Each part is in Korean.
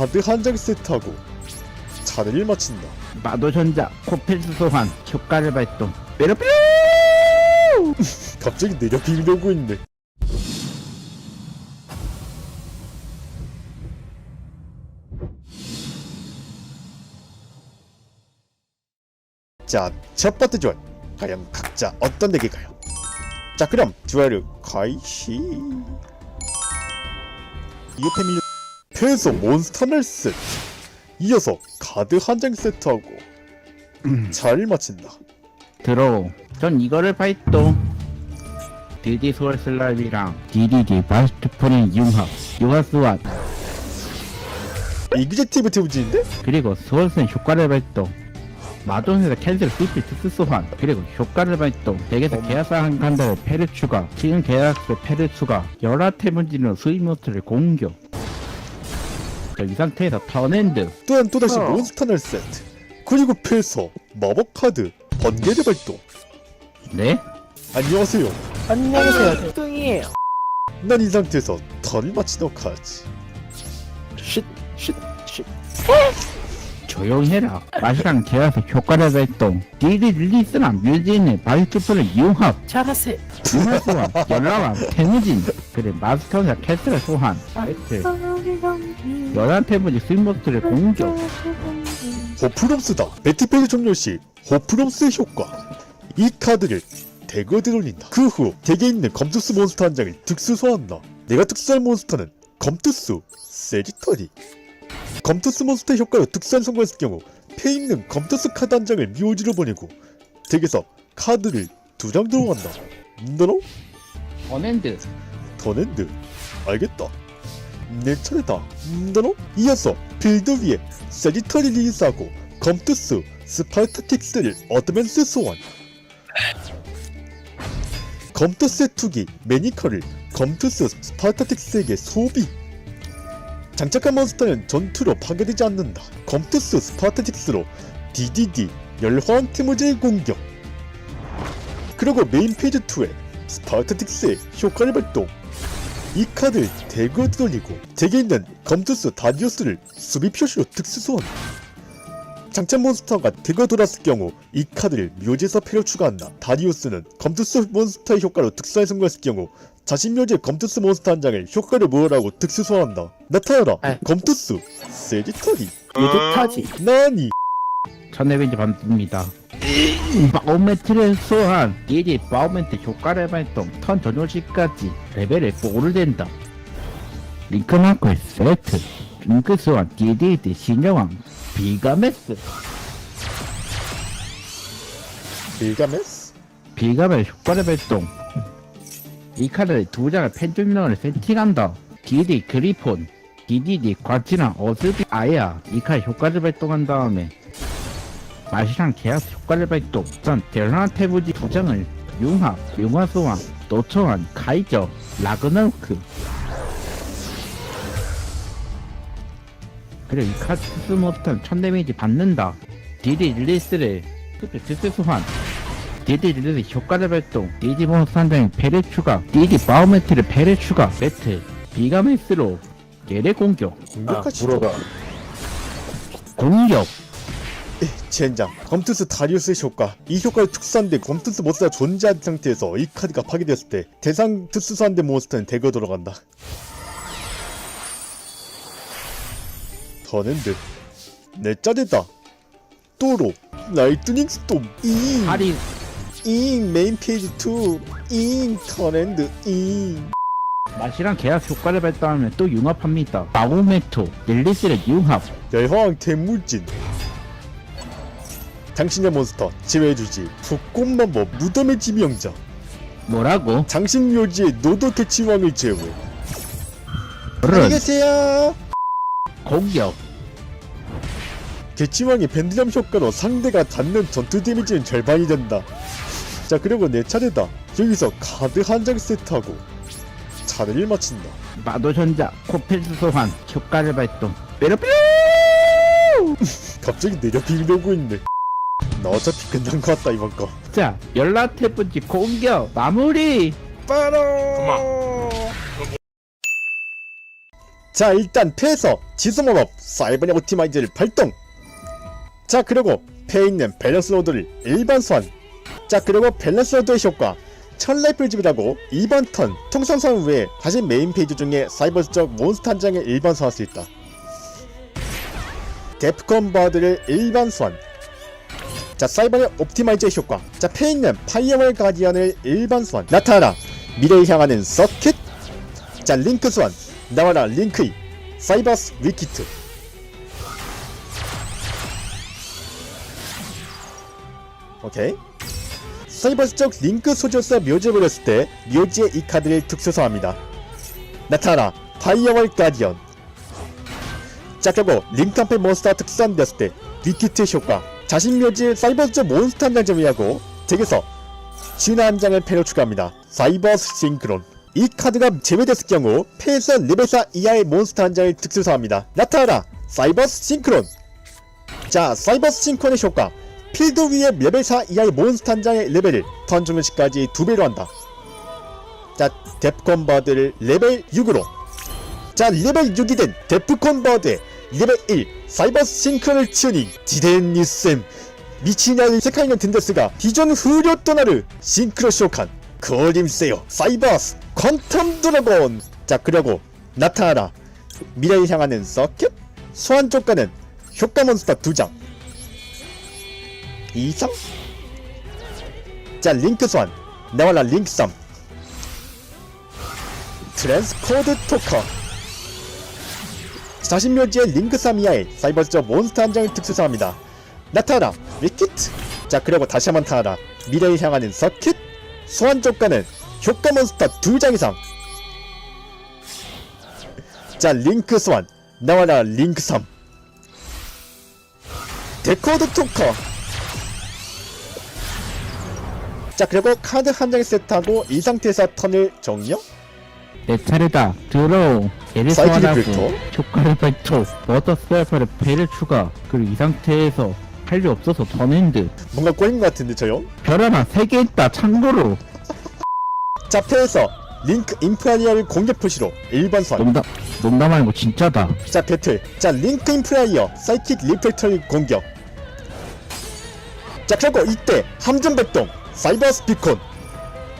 카드 한 장 세트하고 차례를 마친다. 마도전자 코펠스 소환 효과를 발동 뾰로뾰로 갑자기 내려 비비려고 있네. 자, 첫 번째 듀얼. 과연 각자 어떤 덱일까요? 자, 그럼 듀얼을開始. 이어템 일 패소 몬스터널 세트. 이어서 카드 한 장 세트하고. 잘 마친다. 들어. 전 이거를 발동 DD 소울 슬라임이랑 DDD 바스트 프린 융합. 소환 이그제티브 티브지인데? 그리고 소울슨 효과를 발동. 마돈에서 캔슬 스위치 특수 소환. 그리고 효과를 발동. 덱에서 한 간다의 패를 추가. 지금 계약서 패를 추가. 열화태문지는 수입모트를 공격 자, 이 상태에서 턴엔드 또한 또다시 어. 몬스터널 세트 그리고 필서 마법 카드 번개의 발동 네? 안녕하세요 안녕하세요. 뚱이에요. 난 이 상태에서 턴을 마치도록 하지 쉿, 쉿, 쉿. 조용히 해라 마시랑 계약서 효과를 발동 DD 릴리스랑 뮤진의 바이트프를 융합 잘하세요. 융합 소환 열라왕 태무진 그래 마스터나 캐슬을 소환. 배틀 열한 태무진 스윗모트를 공격 호프롬스다. 배틀페이지 종료 시 호프롬스의 효과. 이 카드를 덱에 들어올린다. 그 후 덱에 있는 검투스 몬스터 한 장을 특수 소환한다. 내가 특수할 몬스터는 검투스 세지터리 검투스 몬스터 효과로 특수한 성공했을 경우 패 있는 검투스 카드 한 장을 묘지로 보내고 덱에서 카드를 두 장 들어간다. 너로? 턴엔드 더랜드 알겠다. 내 차례다. 너로? 이어서 필드 위에 세지터리 리리스하고 검투스 스파르타틱스를 어드밴스 소환 검투스 투기 매니커를 검투스 스파르타틱스에게 소비. 장착한 몬스터는 전투로 파괴되지 않는다. 검투스 스파르타틱스로 DDD 열화한 테무제의 공격. 그리고 메인 페이지 2에 스파르타틱스의 효과를 발동 이 카드를 덱으로 돌리고 덱에 있는 검투스 다디오스를 수비 표시로 특수 소환 장착 몬스터가 덱으로 돌았을 경우 이 카드를 묘지에서 패로 추가한다. 다디오스는 검투스 몬스터의 효과로 특수에 성공했을 경우 자신 묘지의 검투스 몬스터 한 장을 효과를 모으라고 특수 소환한다. 나타나라. 아. 검투스 세지터리. 뿌듯하지. 나니. 천내벤지 받습니다 바우멘트를 소환 DD 바우멘트 효과를 발동 턴 전용 시까지 레벨을 4를 된다. 링크마크의 세트 링크 소환 DD 신여왕 비가메스. 빌가메스? 비가메 효과를 발동. 이 카드를 두 장을 펜줄명을 세팅한다. DD 그리폰 DDD 과치랑 어스비 아야 이 카드 효과를 발동한 다음에 맛이랑 계약 효과를 발동 전 대란한 태부지 두 장을 융합, 융화소환, 노초환, 카이저, 라그나로크. 그리고 이 카드 스스 못한 천 데미지 받는다. DD 릴리스를 스스 소환. DD 릴리스 효과를 발동. DD 보너스 한 장에 패를 추가. DD 바우메트를 패를 추가. 배틀. 비가메스로 얘를 공격. 공격하시죠. 공격 젠장. 검투스 다리우스의 효과. 이 효과를 특수한데 검투스 몬스터가 존재한 상태에서 이 카드가 파괴되었을 때 대상 특수한데 몬스터는 대거 돌아간다. 더는데 내 짜리다. 또로 라이트닝 스톰. 잉. 할인. 잉 메인 페이지 2잉 터랜드. 잉. 맛이랑 계약 효과를 발동하면 또 융합합니다. 바우메토 릴리스를 융합. 열화왕 대물진 당신의 몬스터 제외해주지 북꽃만법 무덤의 지명자 뭐라고? 장신 묘지의 노도 개치왕을 제외. 를 계세요. 공격. 개치왕의 밴드점 효과로 상대가 닿는 전투 데미지는 절반이 된다. 자 그리고 내 차례다. 여기서 카드 한 장 세트하고 차례를 마친다. 마도전자 코펠스 소환 효과를 발동. 뾰로뾰로 갑자기 내려 비비려고 있네 나 어차피 끝난 것 같다 이번 거. 자 열라테분지 공격 마무리! 빠라 자 일단 패에서 지수mon업 사이버넷 옵티마이즈를 발동. 자 그리고 패에 있는 밸런스 로드를 일반 소환. 자 그리고 밸런스 로드의 효과. 천라이플 집이라고 이번 턴 통상 소환 후에 다시 메인 페이지 중에 사이버스적 몬스터 한 장을 일반 소환할 수 있다. 데프콘 버드를 일반 소환 자 사이버넷 옵티마이즈의 효과. 자 있는 파이어월 가디언을 일반 소환 나타나라. 미래를 향하는 서킷. 자 링크 소환 나와라 링크이. 사이버스 위키트. 오케이. 사이버스적 링크 소지로서 묘지를 버렸을 때 묘지의 이 카드를 특수 소합니다. 나타나라 파이어월 가디언. 자 그리고 링크 한패 몬스터가 특수한되었을 때 위키트의 효과 자신 묘지에 사이버스적 몬스터 한장 제외하고 덱에서 진화 한 장을 패로 추가합니다. 사이버스 싱크론. 이 카드가 제외됐을 경우 패에서 레벨 4 이하의 몬스터 한 장을 특수소합니다. 나타나라! 사이버스 싱크론! 자 사이버스 싱크론의 효과. 필드 위에 레벨 4 이하의 몬스터 한 장의 레벨을 턴 종료 시까지 두 배로 한다. 자, 데프콘 버드를 레벨 6으로. 자, 레벨 6이 된 데프콘 버드에 레벨 1 사이버스 싱크론을 치우니 디덴니쌤 미치냐의 세카이는 든데스가 기존 후료 또나르 싱크로 쇼칸 거림세요. 사이버스 퀀텀 드래곤. 자 그리고 나타나라. 미래를 향하는 서킷 소환 조건은 효과 몬스터 2장. 이상? 자 링크 소환. 나와라 링크 썸. 트랜스코드 토커 자신 묘지의 링크 사미아의 사이버스적 몬스터 한 장을 특수사합니다. 나타나라 위키트 자 그리고 다시 한번 타라 미래를 향하는 서킷! 소환 조건은 효과 몬스터 2장 이상. 자 링크 소환. 나와라 링크 3 데코드 토커. 자 그리고 카드 한 장을 세트하고 이 상태에서 턴을 종료 내 차례다. 들어오. 얘를 사이클 소환하고 리플터. 효과를 발동. 워터 스와이퍼를 배를 추가. 그리고 이 상태에서 할 일 없어서 턴엔드. 뭔가 꼬인 것 같은데 저요? 별 하나 세개 있다. 참고로. 자 패에서 링크 인프라이어를 공격 표시로 1번 선 농담 농담 아니고 진짜다. 자 배틀 자 링크 인프라이어 사이킥 리플렉터리 공격 자 그리고 이때 함정 백동 사이버 스피콘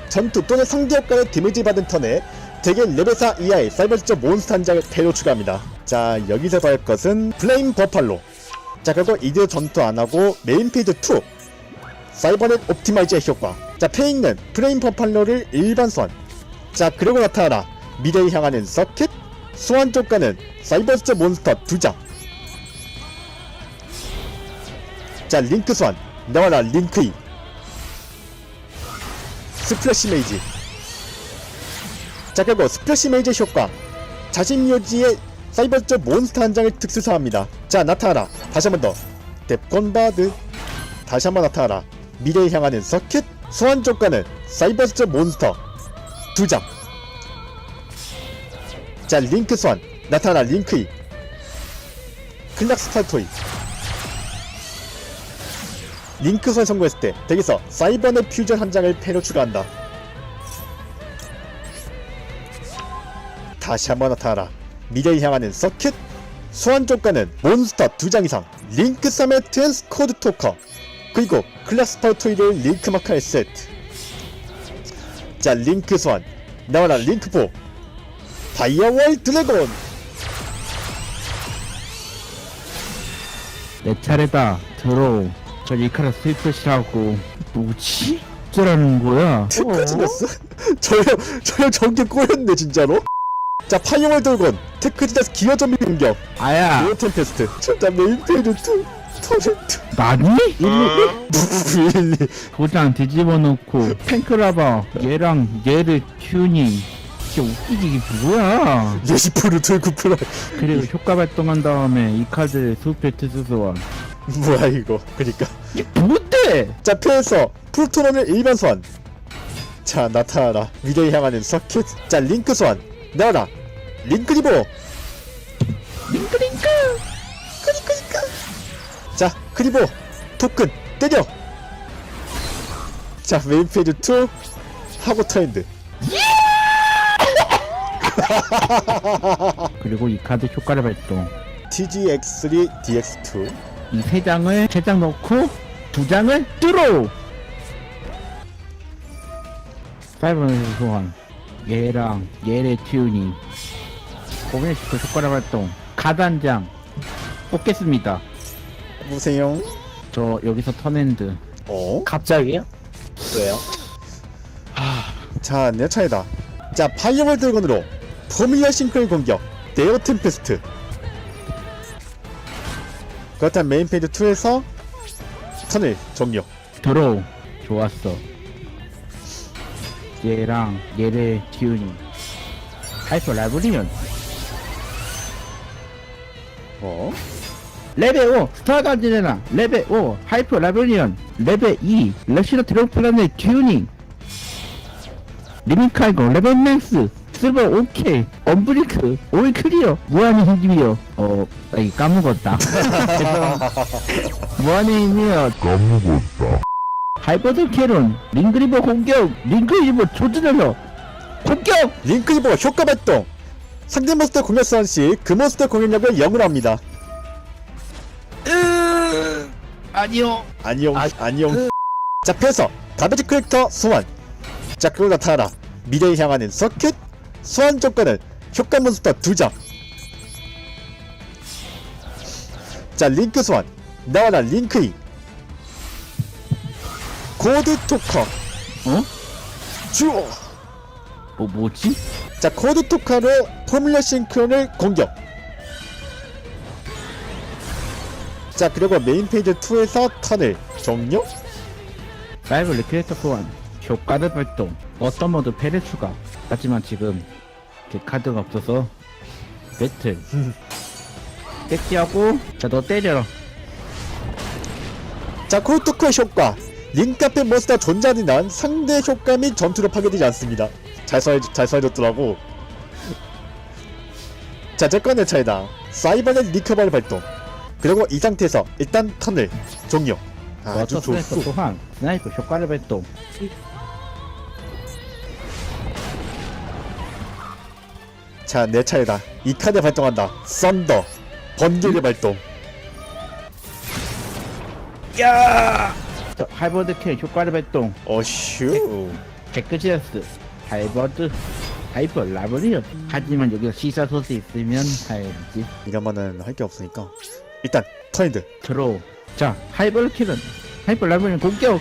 전투 또는 상대 효과의 데미지 받은 턴에 대개 레벨 4 이하의 사이버스적 몬스터 한 장을 패로 추가합니다. 자 여기서 할 것은 플레임 버팔로. 자 그리고 이제 전투 안하고 메인 페이지 2 사이버넷 옵티마이저의 효과. 자 있는 플레임 버팔로를 일반 소환. 자 그리고 나타나라. 미래를 향하는 서킷 소환 조건은 사이버스적 몬스터 2장. 자 링크 소환. 나와라 링크이 스플래시 메이지 자 그리고 스플래시 메이지 효과. 자신 묘지의 사이버스적 몬스터 한 장을 특수사합니다. 자 나타나라. 다시 한 번 더. 뎁콘바드. 다시 한 번 나타나라. 미래를 향하는 서킷 소환 조건은 사이버스적 몬스터. 2장. 자 링크 소환. 나타나 링크이. 클락 스타토이. 링크 소환 성공했을 때 덱에서 사이버넷 퓨전 한 장을 패로 추가한다 다시 한번 나타나라 미래를 향하는 서킷 소환 조건은 몬스터 2장 이상 링크 3의 트랜스코드 토커 그리고 클락 스타토이를 링크 마카에 세트 자 링크 소환 나와라 링크 4 파이어월 드래곤 내 차례다. 들어오. 저 이카라 스위프시라고. 뭐지? 어쩌라는 거야? 특허 지났어? 저요 저요 전개 꼬였네 진짜로 자 파이어월 드래곤 테크 지나스 기어 좀비 공격 아야. 리오 템페스트 자 메인 페이지 2 터렌트 나니? 1 2 도장 뒤집어 놓고 탱크라바 얘랑 얘를 튜닝. 진짜 웃기지 이게 뭐야? 예시프루 들구프라 그리고 효과 발동한 다음에 이 카드를 수페 투수소환. 뭐야 이거 그니까 이게 뭔데? 자 패에서 풀토론을 일반 소환 자 나타나라 미래를 향하는 서킷 자 링크 소환 나와라 링크 리보 링크 링크. 자 크리보 토큰. 때려. 자 메인 페이지 2 하고 트렌드. 그리고 이 카드 효과를 발동. TGX3 DX2 이 세 장을 세 장 넣고 두 장을 뚫어! 사이버는 소환. 얘랑 얘의 튜닝 고민시켜 효과를 발동 카드 한장 뽑겠습니다 보세요 저 여기서 턴핸드 어? 갑자기요? 왜요? 자, 내 차례다. 자, 파이어볼 드래곤으로 포밀러 싱크를 공격. 데어 템페스트. 그렇다면 메인 페이지 2에서 턴을 종료. 들어오 좋았어 얘랑 얘의 튜닝 하이퍼 라브리언 어? 레벨 5 스타가지레나. 레벨 5 하이퍼 라브리언. 레벨 2 러시아 드로플란의 튜닝. 리밍칼고 레벨 맥스 실버 오케이 언브리크 올 클리어. 무한의 힘이요. 어 아이 까먹었다. 무한의 힘이요. 까먹었다. 하이퍼드 캐론 링그리버 공격 링그리버 조준해서 공격! 링크리버 효과 발동. 상대 몬스터 공격 소환 시그 몬스터 공격력을 0으로 합니다. 아니요 아니용, 아, 아니용. 자, 패서 가베지 크랙터 소환. 자, 그걸 나타나라. 미래에 향하는 서킷. 소환 조건은 효과 몬스터 2장. 자, 링크 소환. 나와라 링크인. 코드 토커. 어? 주어. 뭐 뭐지? 자, 코드 토커로 포뮬러 싱크론을 공격. 자, 그리고 메인 페이지 2에서 턴을 종료. 라이브 리크레이터 소환 효과를 발동 어떤 모드 패를 추가 하지만 지금 그 카드가 없어서 배틀 떼기하고 자 너 때려라 자, 코르토크의 효과. 앞에 몬스터 존재하는 한 상대 효과 및 전투로 파괴되지 않습니다. 잘 써, 잘 써줬더라고. 자, 제건의 차이다. 사이버넷 리커버를 발동. 그리고 이 상태에서 일단 턴을 종료. 아주 워터 스나이퍼 좋소. 소환 스나이퍼 효과를 발동 자, 내 차례다. 이 카드 발동한다. 썬더. 번개를 발동. 야! 자, 하이버드 캐 효과를 발동 어슈. 개끄지어스 하이버드 하이퍼 라브리언 하지만 여기서 시사 소스 있으면 해야지 이러면은 할 게 없으니까. 일단, 턴인드. 들어 자 하이버드 킬은 하이퍼 라브리언 공격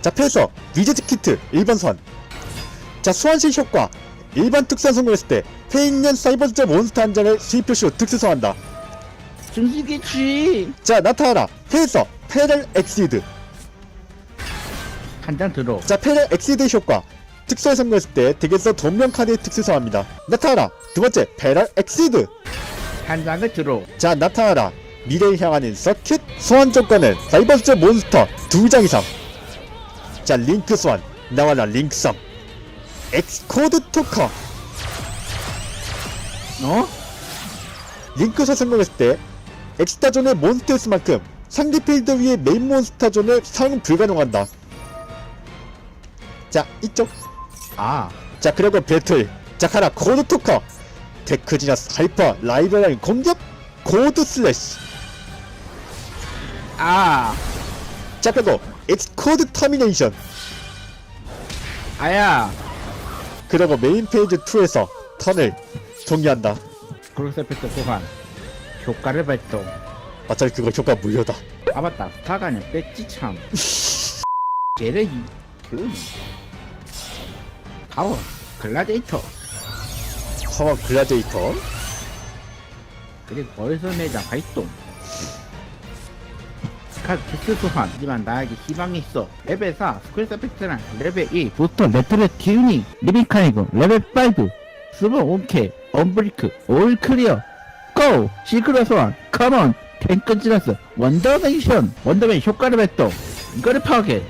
자, 패서 위즈트 키트 1번 소환. 자, 소환실 효과. 일반 특수한 성공했을 때 페인년 사이버즈 몬스터 한 장을 수입 표시로 특수 소환한다. 중식이지 자, 나타나라. 패서 페럴 엑시드. 한 장 들어 자, 페럴 엑시드 효과. 특수한 성공했을 때 덱에서 동명 카드의 특수 소환합니다. 나타나라. 두 번째, 페럴 엑시드. 한 장을 들어 자, 나타나라. 미래를 향하는 서킷. 소환 조건은 사이버즈 몬스터 두 장 이상. 자, 링크 소환. 나와라, 링크 썸. 엑스코드 토커. 어? 링크샷 성공했을 때 엑스타존의 몬스터 수만큼 상대 필드 위에 메인 몬스터존을 사용 불가능한다. 자 이쪽 아 자 그리고 배틀 자 가라 코드 토커 테크지너스 하이퍼 라이브라인 공격 코드 슬래시 아, 자 그리고 엑스 코드 터미네이션 아야. 그리고 메인 페이지 2에서 턴을 종료한다. 크로스페트 소환. 효과를 발동. 어차피 그거 효과 무효다. 아 맞다. 스타가냐 뺐지 참. 제레이 그 파워 글라데이터 파워 글라데이터 그리고 벌써 매장 활동. 카드 특수 소환. 하지만 나에게 희망이 있어. 레벨 4 스크래스 팩트랑 레벨 2 부스터 레트레 튜닝 리빙카이고 레벨 5 스모 온케 언브리크 올 클리어 고! 시크릿 소환 컴온 탱크 지나스 원더맨션 원더맨 효과를 발동 이거를 파악해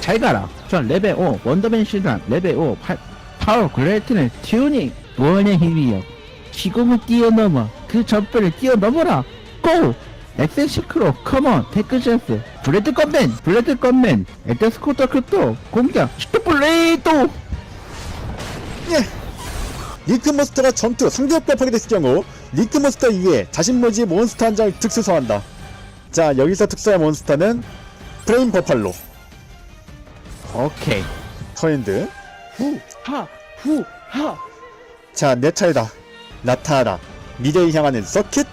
잘 가라 전 레벨 5 원더맨 신랑 레벨 5 파, 파워 그레이트는 튜닝 무한의 힘이여. 시공을 뛰어넘어. 그 전뼈를 뛰어넘어라. 고! 엑셀 시크로 컴온 테크 지나스. 브레드 건맨 브레드 건맨. 에드스코터 크립토 공격. 슈퍼플레이도! 예. 링크 몬스터가 전투 상대역과 파괴됐을 경우 링크 몬스터 이외에 자신 모지의 몬스터 한 장을 특수 소환한다. 자 여기서 특수한 몬스터는 프레임 버팔로, 오케이 터핸드. 후 하 후 하 자 내 차례다. 나타나라. 미래를 향하는 서킷.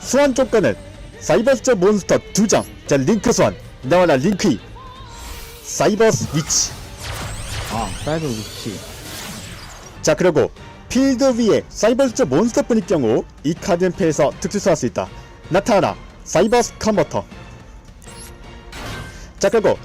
소환 조건은 사이버스터 몬스터 두 장. 자 링크 소환. 나와라 링크. 사이버스 위치. 아 사이버 위치 자 그리고 필드 위에 사이버스터 몬스터 뿐일 경우 이 카드는 패에서 특수 소환 할 수 있다. 나타나라 사이버스 컨버터. 자 그리고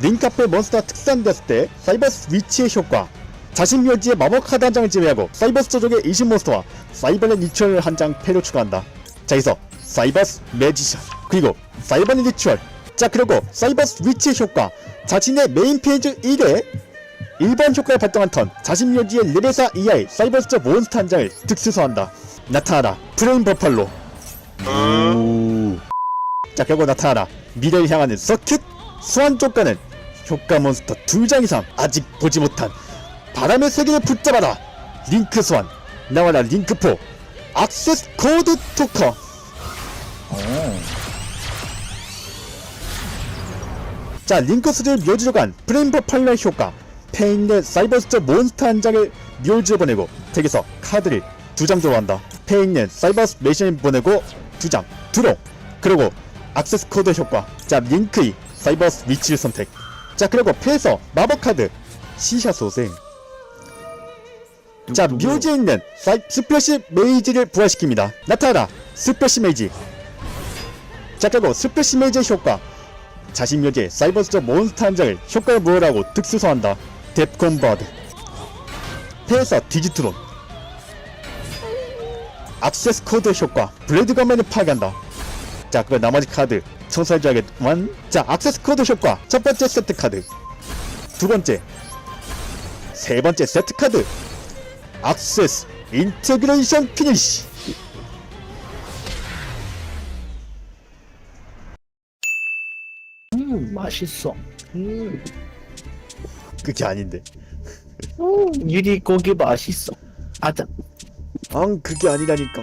링크 앞에 몬스터가 특산됐을 때 사이버스 위치의 효과. 자신 묘지의 마법 카드 한 장을 제외하고 사이버스 조족의 이신 몬스터와 사이버넷 리추얼을 한장 패로 추가한다. 자 여기서 사이버스 매지션 그리고 사이버넷 리추얼. 자 그리고 사이버스 위치의 효과. 자신의 메인 페이지 1에 1번 효과를 발동한 턴 자신 묘지의 레벨 4 이하의 사이버스터 몬스터 한 장을 특수 소환한다. 나타나라 프레임 버팔로. 오. 자 결국 나타나라 미래를 향하는 서킷 소환 조건은 효과 몬스터 두장 이상 아직 보지 못한 바람의 세계를 붙잡아라. 링크 소환 나와라 링크포 악세스 코드 토커. 자 링크스를 묘지로 간 프레임버 팔러의 효과 페인의 사이버스터 몬스터 한 장을 묘지로 보내고 덱에서 카드를 두 장 들어간다. 페인의 사이버스 메신을 보내고 두 장 드로. 그리고 악세스 코드 효과 자 링크의 사이버스 위치를 선택. 자 그리고 패에서 마법 카드. 시샤 소생. 자? 묘지에 있는 사이, 스페시 메이지를 부활시킵니다. 나타나라. 스페시 메이지. 자 그리고 스페시 메이지의 효과. 자신 묘지에 사이버스터 몬스터 한 장을 효과를 무효라고 특수 소환한다. 뎁콘 버드. 패에서 디지트론. 악세스 코드 효과. 블레드 가면을 파괴한다 자 그럼 나머지 카드. 청소해줘야겠구만 자 악세스 코드 효과 첫 번째 세트 카드. 두 번째. 세 번째 세트 카드. 악세스 인테그레이션 피니쉬. 음 맛있어. 음, 그게 아닌데. 음 유리 고기 맛있어. 아자. 앙 그게 아니라니까